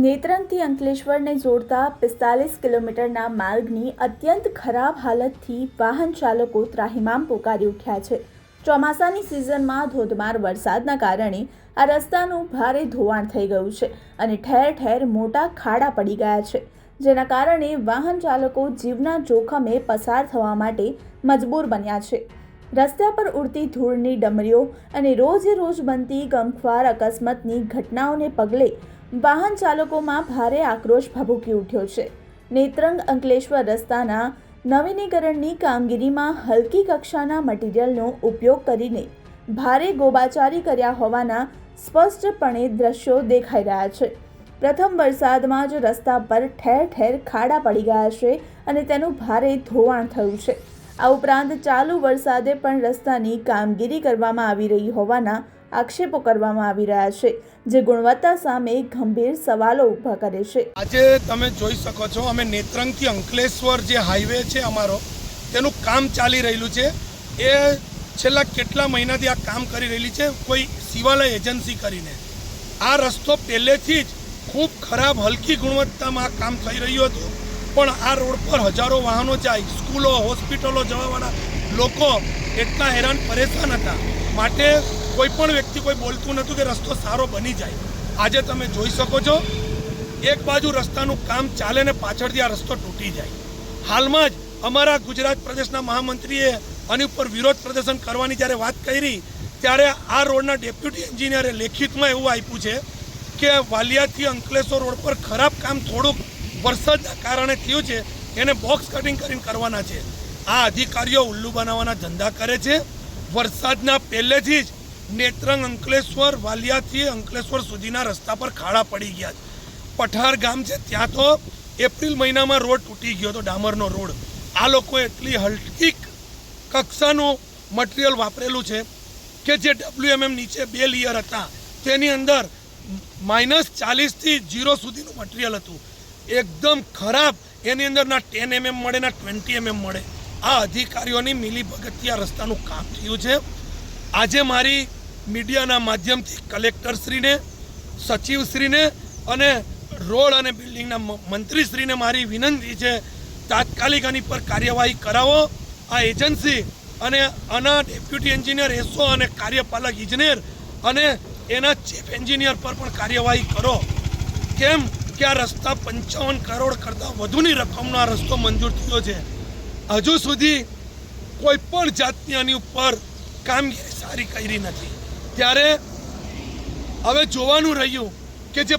નેત્રંગથી અંકલેશ્વરને જોડતા પિસ્તાલીસ કિલોમીટરના માર્ગની અત્યંત ખરાબ હાલતથી વાહન ચાલકો ત્રાહિમામ પોકારી ઉઠ્યા છે. ચોમાસાની સિઝનમાં ધોધમાર વરસાદના કારણે આ રસ્તાનું ભારે ધોવાણ થઈ ગયું છે અને ઠેર ઠેર મોટા ખાડા પડી ગયા છે. જેના કારણે વાહન ચાલકો જીવના જોખમે પસાર થવા માટે મજબૂર બન્યા છે. રસ્તા પર ઉડતી ધૂળની ડમરીઓ અને રોજે રોજ બનતી ગમખ્વાર અકસ્માતની ઘટનાઓને પગલે વાહન ચાલકોમાં ભારે આક્રોશ ભભૂકી ઉઠ્યો છે. નેત્રંગ અંકલેશ્વર રસ્તાના નવીનીકરણની કામગીરીમાં હલકી કક્ષાના મટીરીયલનો ઉપયોગ કરીને ભારે ગોબાચારી કર્યા હોવાના સ્પષ્ટપણે દ્રશ્યો દેખાઈ રહ્યા છે. પ્રથમ વરસાદમાં જ રસ્તા પર ઠેર ઠેર ખાડા પડી ગયા છે અને તેનું ભારે ધોવાણ થયું છે. આ ઉપરાંત ચાલુ વરસાદે પણ રસ્તાની કામગીરી કરવામાં આવી રહી હોવાના આક્ષેપો કરવામાં આવી રહ્યા છે, જે ગુણવત્તા સામે ગંભીર સવાલો ઊભા કરે છે. આજે તમે જોઈ શકો છો, અમે નેત્રંગથી અંકલેશ્વર જે હાઈવે છે અમારો, તેનું કામ ચાલી રહેલું છે. એ છેલ્લા કેટલા મહિનાથી આ કામ કરી રહેલી છે, કોઈ શિવાલય એજન્સી કરીને. આ રસ્તો પહેલેથી જ ખૂબ ખરાબ, હલકી ગુણવત્તામાં આ કામ થઈ રહ્યું હતું. પણ આ રોડ પર હજારો વાહનો જાય, સ્કૂલો, હોસ્પિટલો જવાવાળા લોકો એટલા હેરાન પરેશાન હતા. માટે કોઈ પણ વ્યક્તિ કોઈ બોલતું નહોતું કે રસ્તો સારો બની જાય. આજે તમે જોઈ શકો છો, એક બાજુ રસ્તાનું કામ ચાલે ને પાછળથી આ રસ્તો તૂટી જાય. હાલમાં જ અમારા ગુજરાત પ્રદેશના મહામંત્રીએ આની ઉપર વિરોધ પ્રદર્શન કરવાની જ્યારે વાત કરી, ત્યારે આ રોડના ડેપ્યુટી એન્જિનિયરે લેખિતમાં એવું આપ્યું છે કે વાલિયાથી અંકલેશ્વર રોડ પર ખરાબ કામ થોડુંક વરસાદના કારણે થયું છે, એને બોક્સ કટિંગ કરીને કરવાના છે. આ અધિકારીઓ ઉલ્લુ બનાવવાના ધંધા કરે છે. વરસાદના પહેલેથી જ નેત્રંગ અંકલેશ્વર વાલિયાથી અંકલેશ્વર સુધીના રસ્તા પર ખાડા પડી ગયા છે. પઠાર ગામ છે, ત્યાં તો એપ્રિલ મહિનામાં રોડ તૂટી ગયો હતો, ડામરનો રોડ. આ લોકોએ એટલી હલકી કક્ષાનું મટીરિયલ વાપરેલું છે કે જે ડબ્લ્યુએમએમ નીચે બે લેયર હતા. તેની અંદર માઇનસ ચાલીસથી જીરો સુધીનું મટીરિયલ હતું. એકદમ ખરાબ. એની અંદર ના ટેન એમએમ મળે ના ટ્વેન્ટી એમએમ મળે. આ અધિકારીઓની મિલીભગતિયા રસ્તાનું કામ થયું છે. આજે મારી મીડિયાના માધ્યમથી કલેક્ટરશ્રીને, સચિવશ્રીને અને રોડ અને બિલ્ડિંગના મંત્રીશ્રીને મારી વિનંતી છે, તાત્કાલિક આની પર કાર્યવાહી કરાવો. આ એજન્સી અને આના ડેપ્યુટી એન્જિનિયર એસો અને કાર્યપાલક, ઇજનેર અને એના ચીફ એન્જિનિયર પર પણ કાર્યવાહી કરો. કેમ કે આ રસ્તા પંચાવન કરોડ કરતાં વધુની રકમનો આ રસ્તો મંજૂર થયો છે. હજુ સુધી કોઈ પણ જાતની આની ઉપર કામગીરી સારી કરી નથી. ત્યારે હવે જોવાનું રહ્યું કે જે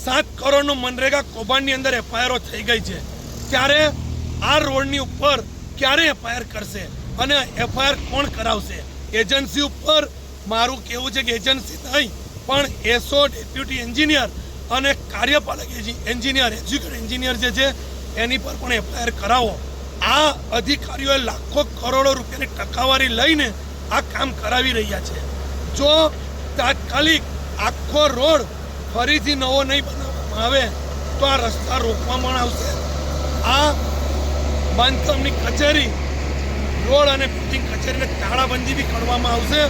સાત કરોડનું મનરેગા કૌભાંડની અંદર એફઆઈઆરો થઈ ગઈ છે, ત્યારે આ રોડની ઉપર ક્યારે એફઆઈઆર કરશે અને એફઆઈઆર કોણ કરાવશે? એજન્સી ઉપર મારું કહેવું છે કે એજન્સી નહીં, પણ એસો ડેપ્યુટી એન્જિનિયર અને કાર્યપાલક એન્જિનિયર એજ્યુકેટ એન્જિનિયર જે છે, એની પર પણ એફઆઈઆર કરાવો. આ અધિકારીઓએ લાખો કરોડો રૂપિયાની ટકાવારી લઈને આ કામ કરાવી રહ્યા છે. જો તાત્કાલિક આખો રોડ ફરીથી નવો નહીં બનાવવામાં આવે, તો આ રસ્તા રોકવામાં આવશે. આ બાંધકામની કચેરી, રોડ અને બિલ્ડિંગ કચેરીને તાળાબંધી બી કરવામાં આવશે.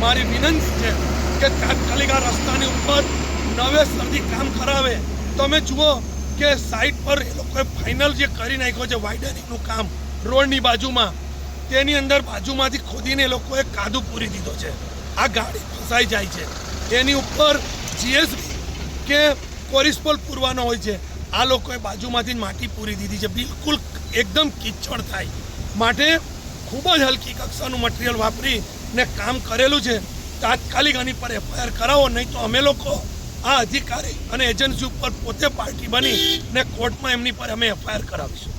મારી વિનંતી છે કે તાત્કાલિક આ રસ્તાની ઉપર નવેસરથી કામ કરાવે. તમે જુઓ કે સાઈડ પર એ લોકોએ ફાઇનલ જે કરી નાખ્યો છે વાઇડનિંગનું કામ, રોડની બાજુમાં, તેની અંદર બાજુમાંથી ખોદીને એ લોકોએ કાદુ પૂરી દીધો છે. આ ગાડી ફસાઈ જાય છે. એની ઉપર જીએસબી કે કોરિસ્પોલ પૂરવાનો હોય છે. આ લોકોએ બાજુમાંથી માટી પૂરી દીધી છે. બિલકુલ એકદમ કિચડ થાય. માટે ખૂબ જ હલકી કક્ષાનું મટીરિયલ વાપરીને કામ કરેલું છે. તાત્કાલિક આની પર એફઆઈઆર કરાવો, નહીં તો અમે લોકો આ અધિકારી અને એજન્સી ઉપર પોતે પાર્ટી બની ને કોર્ટમાં એમની પર અમે એફઆઈઆર કરાવીશું.